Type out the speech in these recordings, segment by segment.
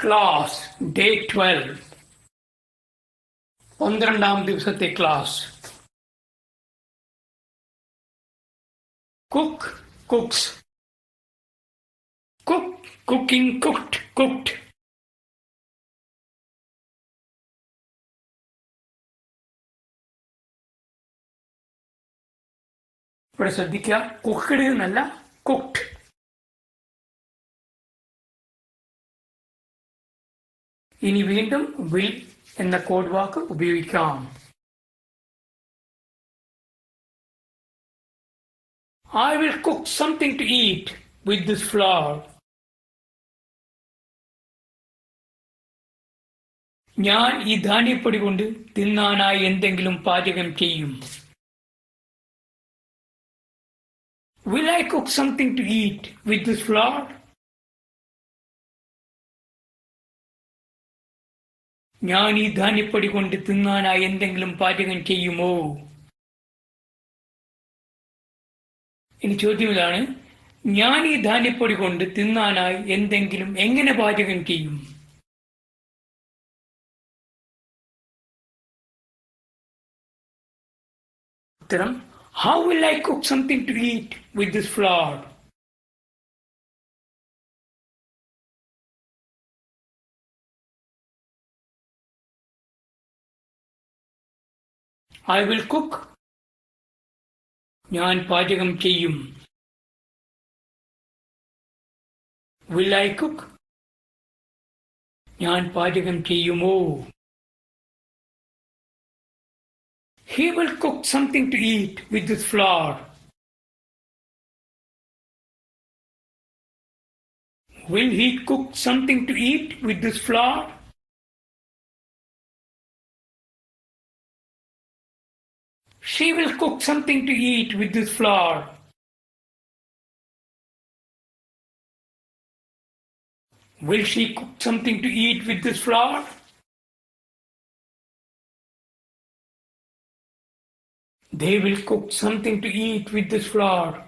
Class day twelve പന്ത്രണ്ടാം ദിവസത്തെ class cook cooks cook cooking cooked cooked ഇവിടെ ശ്രദ്ധിക്കുക കുക്ക്ഡ് എന്നല്ല കുക്ഡ് ഇനി വീണ്ടും വിൽ എന്ന കോഡ് വാക്ക് ഉപയോഗിക്കാം I will cook something to eat with this flour. ഞാൻ ഈ ധാന്യപ്പൊടി കൊണ്ട് തിന്നാനായി എന്തെങ്കിലും പാചകം ചെയ്യും Will I cook something to eat with this flour? ഞാൻ ഈ ധാന്യപ്പൊടി കൊണ്ട് തിന്നാനായി എന്തെങ്കിലും പാചകം ചെയ്യുമോ? ഇനി ചോദ്യം ഇതാണ് ഞാൻ ഈ ധാന്യപ്പൊടി കൊണ്ട് തിന്നാനായി എന്തെങ്കിലും എങ്ങനെ പാചകം ചെയ്യും? ഉത്തരം how will I cook something to eat with this flour I will cook ഞാൻ പാചകം ചെയ്യും വിൽ ഐ കുക്ക് ഞാൻ പാചകം ചെയ്യുമോ he will cook something to eat with this flour will he cook something to eat with this flour She will cook something to eat with this flour. Will she cook something to eat with this flour? They will cook something to eat with this flour.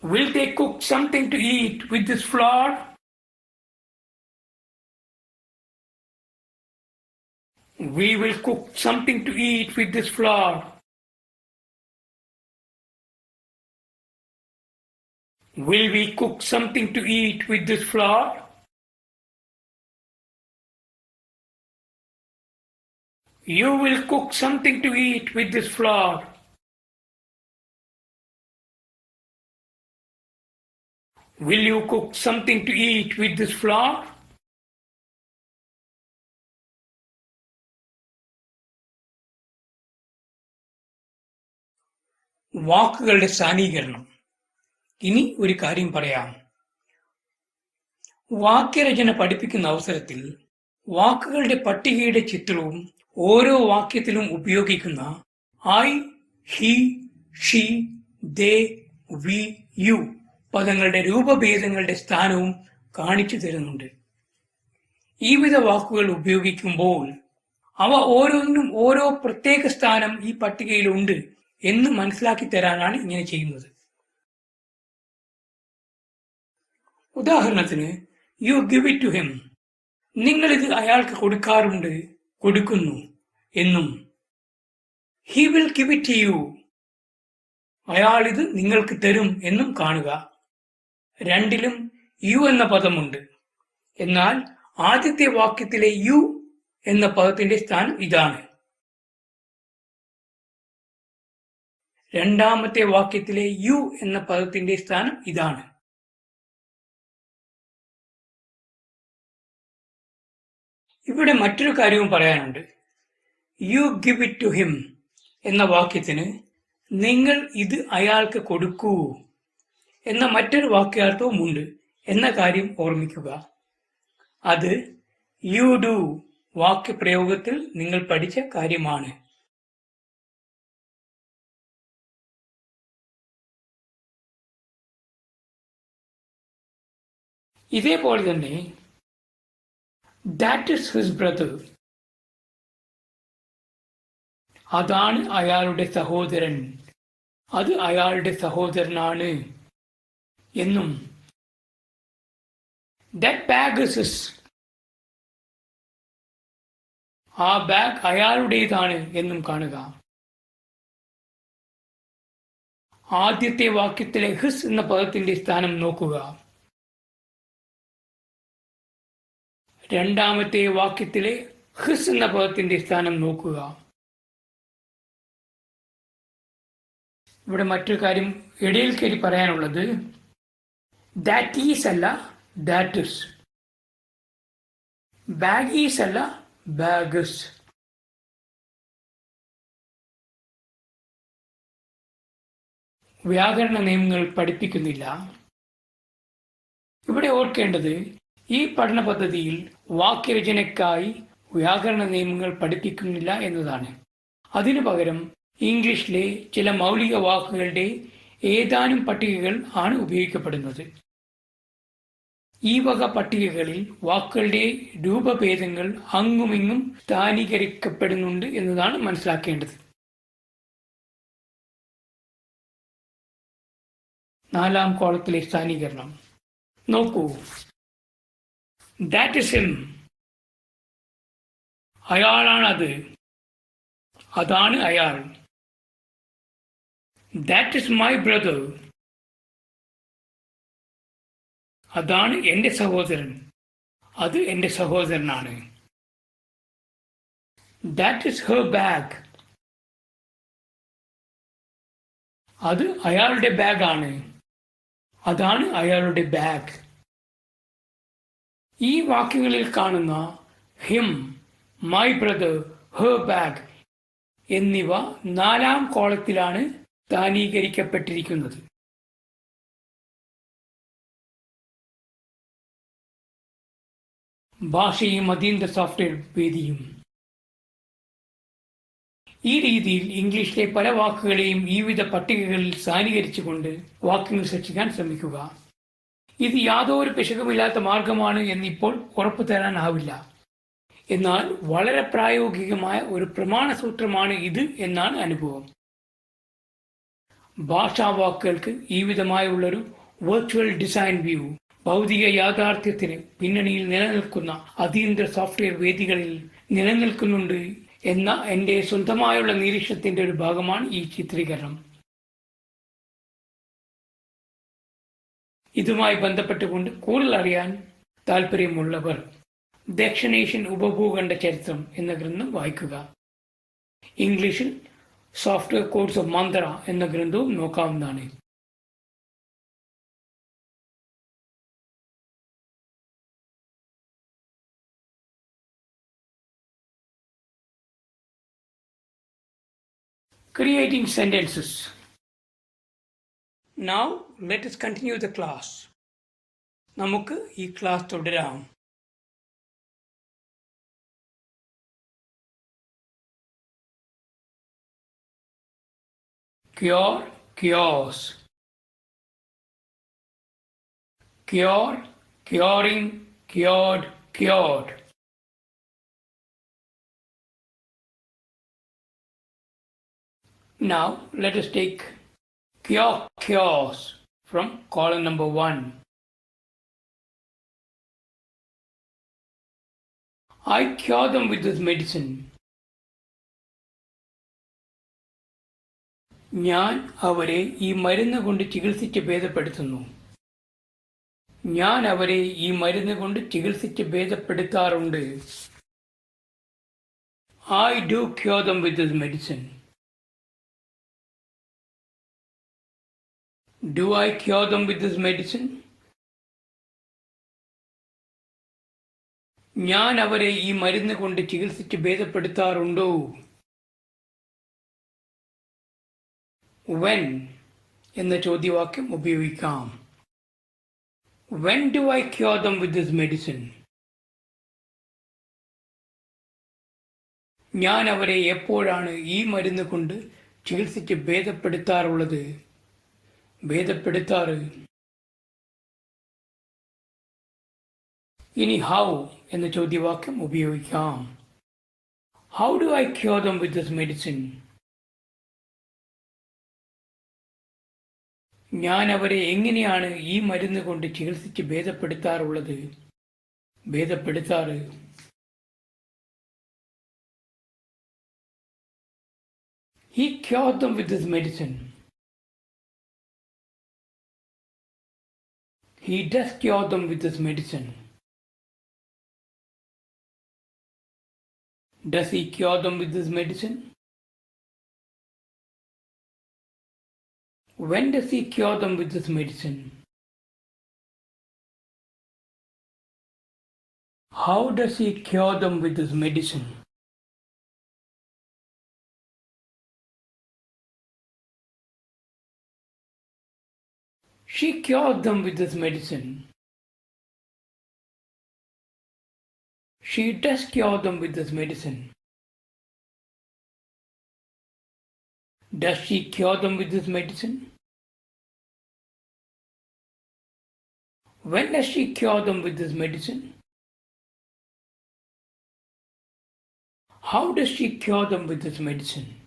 Will they cook something to eat with this flour? We will cook something to eat with this flour. Will we cook something to eat with this flour? You will cook something to eat with this flour. Will you cook something to eat with this flour? വാക്കുകളുടെ സ്ഥാനീകരണം ഇനി ഒരു കാര്യം പറയാം. വാക്യരചന പഠിപ്പിക്കുന്ന അവസരത്തിൽ വാക്കുകളുടെ പട്ടികയുടെ ചിത്രവും ഓരോ വാക്യത്തിലും ഉപയോഗിക്കുന്ന I he she they we you പദങ്ങളുടെ രൂപഭേദങ്ങളുടെ സ്ഥാനവും കാണിച്ചു തരുന്നുണ്ട്. ഈ വിധ വാക്കുകൾ ഉപയോഗിക്കുമ്പോൾ അവ ഓരോന്നും ഓരോ പ്രത്യേക സ്ഥാനം ഈ പട്ടികയിലുണ്ട്. എന്ന് മനസ്സിലാക്കി തരാനാണ് ഇങ്ങനെ ചെയ്യുന്നത്. ഉദാഹരണത്തിന് you give it to him നിങ്ങൾ ഇത് അയാൾക്ക് കൊടുക്കാറുണ്ട് കൊടുക്കുന്നു എന്നും. He will give it you അയാൾ ഇത് നിങ്ങൾക്ക് തരും എന്നും കാണുക. രണ്ടിലും യു എന്ന പദമുണ്ട്. എന്നാൽ ആദ്യത്തെ വാക്യത്തിലെ യു എന്ന പദത്തിന്റെ സ്ഥാനം ഇതാണ്. രണ്ടാമത്തെ വാക്യത്തിലെ യു എന്ന പദത്തിന്റെ സ്ഥാനം ഇതാണ്. ഇവിടെ മറ്റൊരു കാര്യവും പറയാനുണ്ട്. You give it to him എന്ന വാക്യത്തിന് നിങ്ങൾ ഇത് അയാൾക്ക് കൊടുക്കൂ എന്ന മറ്റൊരു വാക്യാർത്ഥവും ഉണ്ട് എന്ന കാര്യം ഓർമ്മിക്കുക. അത് യു ഡു വാക്യപ്രയോഗത്തിൽ നിങ്ങൾ പഠിച്ച കാര്യമാണ്. ഇതേപോലെ തന്നെ ദാറ്റ് ഇസ് ഹിസ് ബ്രദർ അതാണ് അയാളുടെ സഹോദരൻ. അത് അയാളുടെ സഹോദരനാണ് എന്നും. ദാറ്റ് ബാഗ് ഇസ് ആ ബാഗ് അയാളുടേതാണ് എന്നും കാണുക. ആദ്യത്തെ വാക്യത്തിലെ ഹിസ് എന്ന പദത്തിന്റെ സ്ഥാനം നോക്കുക. രണ്ടാമത്തെ വാക്യത്തിലെ ഹിസ് എന്ന പദത്തിന്റെ സ്ഥാനം നോക്കുക. ഇവിടെ മറ്റൊരു കാര്യം ഇടയിൽ കയറി പറയാനുള്ളത് ദാറ്റ് ഈസ് അല്ല ദാറ്റ് ഇസ് ബാഗ് ഈസ് അല്ല ബാഗസ് വ്യാകരണ നിയമങ്ങൾ പഠിപ്പിക്കുന്നില്ല. ഇവിടെ ഓർക്കേണ്ടത് ഈ പഠന പദ്ധതിയിൽ വാക്യരചനയ്ക്കായി വ്യാകരണ നിയമങ്ങൾ പഠിപ്പിക്കുന്നില്ല എന്നതാണ്. അതിനു പകരം ഇംഗ്ലീഷിലെ ചില മൗലിക വാക്കുകളുടെ ഏതാനും പട്ടികകൾ ആണ് ഉപയോഗിക്കപ്പെടുന്നത്. ഈ വക പട്ടികകളിൽ വാക്കുകളുടെ രൂപഭേദങ്ങൾ അങ്ങുമിങ്ങും സ്ഥാനീകരിക്കപ്പെടുന്നുണ്ട് എന്നതാണ് മനസ്സിലാക്കേണ്ടത്. നാലാം കോളത്തിലെ സ്ഥാനീകരണം. നോക്കൂ. ദാറ്റ് ഇസ് ഹിം അയാളാണത് അതാണ് അയാൾ ദാറ്റ് ഇസ് മൈ ബ്രദർ അതാണ് എൻ്റെ സഹോദരൻ അത് എൻ്റെ സഹോദരനാണ് ദാറ്റ് ഇസ് ഹെർ ബാഗ് അത് അയാളുടെ ബാഗാണ് അതാണ് അയാളുടെ ബാഗ് ഈ വാക്യങ്ങളിൽ കാണുന്ന him my brother he bag എന്നിവ നാലാം കോളത്തിലാണ് സ്ഥാനീകരിക്കപ്പെട്ടിരിക്കുന്നത് ഭാഷയും അതീന്ദ്ര സോഫ്റ്റ്വെയർ വേദിയും. ഈ രീതിയിൽ ഇംഗ്ലീഷിലെ പല വാക്കുകളെയും വിവിധ പട്ടികകളിൽ സ്ഥാനീകരിച്ചുകൊണ്ട് വാക്യങ്ങൾ സൃഷ്ടിക്കാൻ ശ്രമിക്കുക. ഇത് യാതൊരു പിശകുമില്ലാത്ത മാർഗമാണ് എന്നിപ്പോൾ ഉറപ്പു തരാനാവില്ല എന്നാൽ വളരെ പ്രായോഗികമായ ഒരു പ്രമാണ സൂത്രമാണ് ഇത് എന്നാണ് അനുഭവം. ഭാഷാവാക്കുകൾക്ക് ഈ വിധമായുള്ളൊരു വെർച്വൽ ഡിസൈൻ വ്യൂ ഭൗതിക യാഥാർത്ഥ്യത്തിന് പിന്നണിയിൽ നിലനിൽക്കുന്ന അതീന്ദ്ര സോഫ്റ്റ്വെയർ വേദികളിൽ നിലനിൽക്കുന്നുണ്ട് എന്ന എന്റെ സ്വന്തമായുള്ള നിരീക്ഷണത്തിന്റെ ഒരു ഭാഗമാണ് ഈ ചിത്രീകരണം. ഇതുമായി ബന്ധപ്പെട്ടുകൊണ്ട് കൂടുതൽ അറിയാൻ താല്പര്യമുള്ളവർ ദക്ഷിണേഷ്യൻ ഉപഭൂഖണ്ഡ ചരിത്രം എന്ന ഗ്രന്ഥം വായിക്കുക ഇംഗ്ലീഷിൽ സോഫ്റ്റ്വെയർ കോഴ്സ് ഓഫ് മന്ത്ര എന്ന ഗ്രന്ഥവും നോക്കാവുന്നതാണ് Creating sentences. Now let us continue the class. നമുക്ക് ഈ ക്ലാസ് തുടരാം cure cures cure curing cured cured Now let us take cures from column number one. I cure them with this medicine. ഞാൻ അവരെ ഈ മരുന്ന് കൊണ്ട് ചികിത്സിച്ച് ഭേദപ്പെടുത്തുന്നു ഞാൻ അവരെ ഈ മരുന്ന് കൊണ്ട് ചികിത്സിച്ച് ഭേദപ്പെടുത്താറുണ്ട് I do cure them with this medicine Do I cure them with this medicine? ഞാൻ അവരെ ഈ മരുന്ന് കൊണ്ട് ചികിത്സിച്ച് ഭേദപ്പെടുത്താറുണ്ടോ? വെൻ എന്ന ചോദ്യവാക്യം ഉപയോഗിക്കാം. When do I cure them with this medicine ഞാൻ അവരെ എപ്പോഴാണ് ഈ മരുന്ന് കൊണ്ട് ചികിത്സിച്ച് ഭേദപ്പെടുത്താറുള്ളത്? ഭേദപ്പെടുത്താറ്. ഇനി ഹൗ എന്ന ചോദ്യവാക്യം ഉപയോഗിക്കാം. How do I cure them with this medicine ഞാൻ അവരെ എങ്ങനെയാണ് ഈ മരുന്ന് കൊണ്ട് ചികിത്സിച്ച് ഭേദപ്പെടുത്താറുള്ളത്? ഭേദപ്പെടുത്താറ്. He cured them with this medicine. He does cure them with his medicine. Does he cure them with his medicine? When does he cure them with his medicine? How does he cure them with his medicine? She cured them with this medicine. She does cure them with this medicine. Does she cure them with this medicine? When does she cure them with this medicine? How does she cure them with this medicine?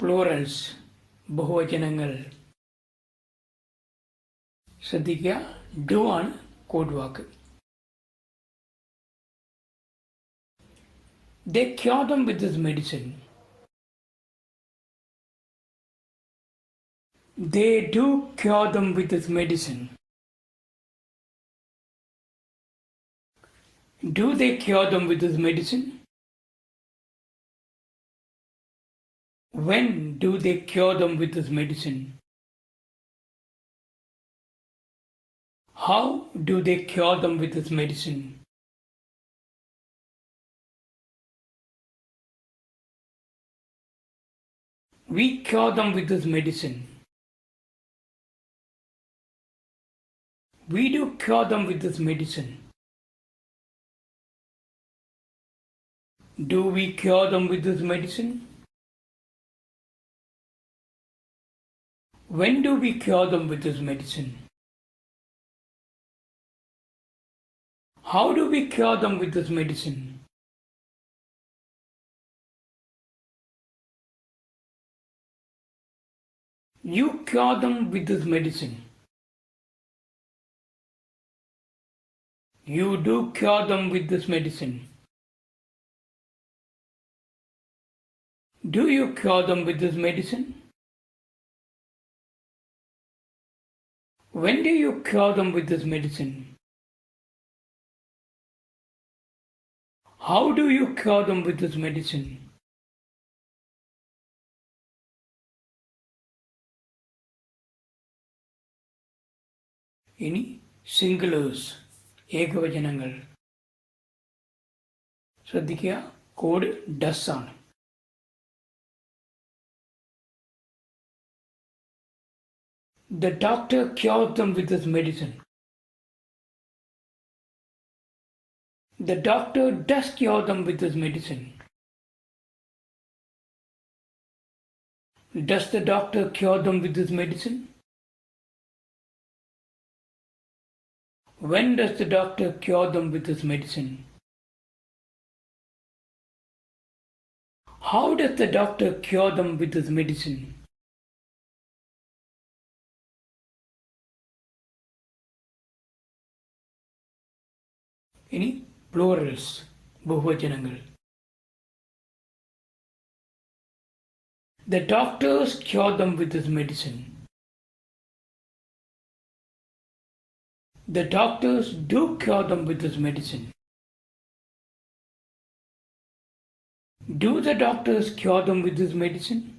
Plurals ബഹുവചനങ്ങൾ ശ്രദ്ധിക്കുക do ആണ് code walk they cure them with this medicine they do cure them with this medicine do they cure them with this medicine When do they cure them with this medicine? How do they cure them with this medicine? We cure them with this medicine. We do cure them with this medicine. Do we cure them with this medicine? When do we cure them with this medicine? How do we cure them with this medicine? You cure them with this medicine. You do cure them with this medicine. Do you cure them with this medicine? When do you cure them with this medicine? How do you cure them with this medicine? ഇനി സിംഗിളേഴ്സ് ഏകവചനങ്ങൾ ശ്രദ്ധിക്കുക code does ആണ് The doctor cured them with his medicine. The doctor does cure them with his medicine. Does the doctor cure them with his medicine? When does the doctor cure them with his medicine? How does the doctor cure them with his medicine? ഇനി plurals ബഹുവചനങ്ങൾ The doctors cure them with this medicine. The doctors do cure them with this medicine. Do the doctors cure them with this medicine?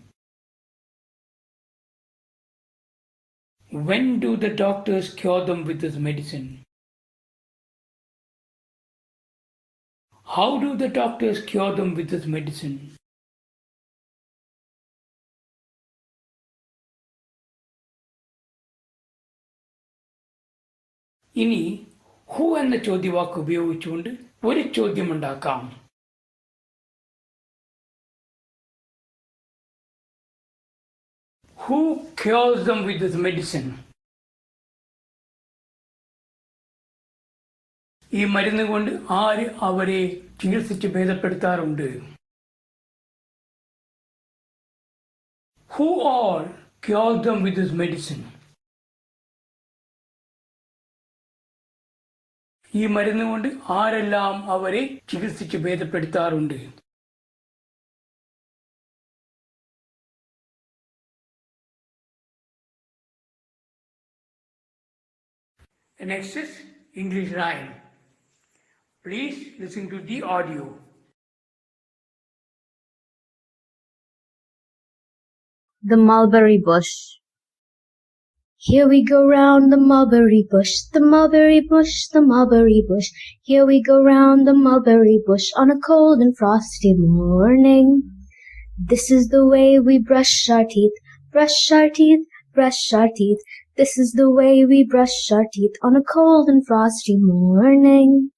When do the doctors cure them with this medicine? How do the doctors cure them with this medicine? ഇനി who എന്ന ചോദ്യവാക്ക് ഉപയോഗിച്ചുകൊണ്ട് ഒരു ചോദ്യമുണ്ടാക്കാം who cures them with this medicine ഈ മരുന്ന് കൊണ്ട് ആര് അവരെ ചികിത്സിച്ച് ഭേദപ്പെടുത്താറുണ്ട്? Who all cure them with this medicine ഈ മരുന്ന് കൊണ്ട് ആരെല്ലാം അവരെ ചികിത്സിച്ച് ഭേദപ്പെടുത്താറുണ്ട്? Is English rhyme. Please listen to the audio. The mulberry bush. Here we go round the mulberry bush, the mulberry bush, the mulberry bush. Here we go round the mulberry bush on a cold and frosty morning. This is the way we brush our teeth, brush our teeth, brush our teeth. This is the way we brush our teeth on a cold and frosty morning.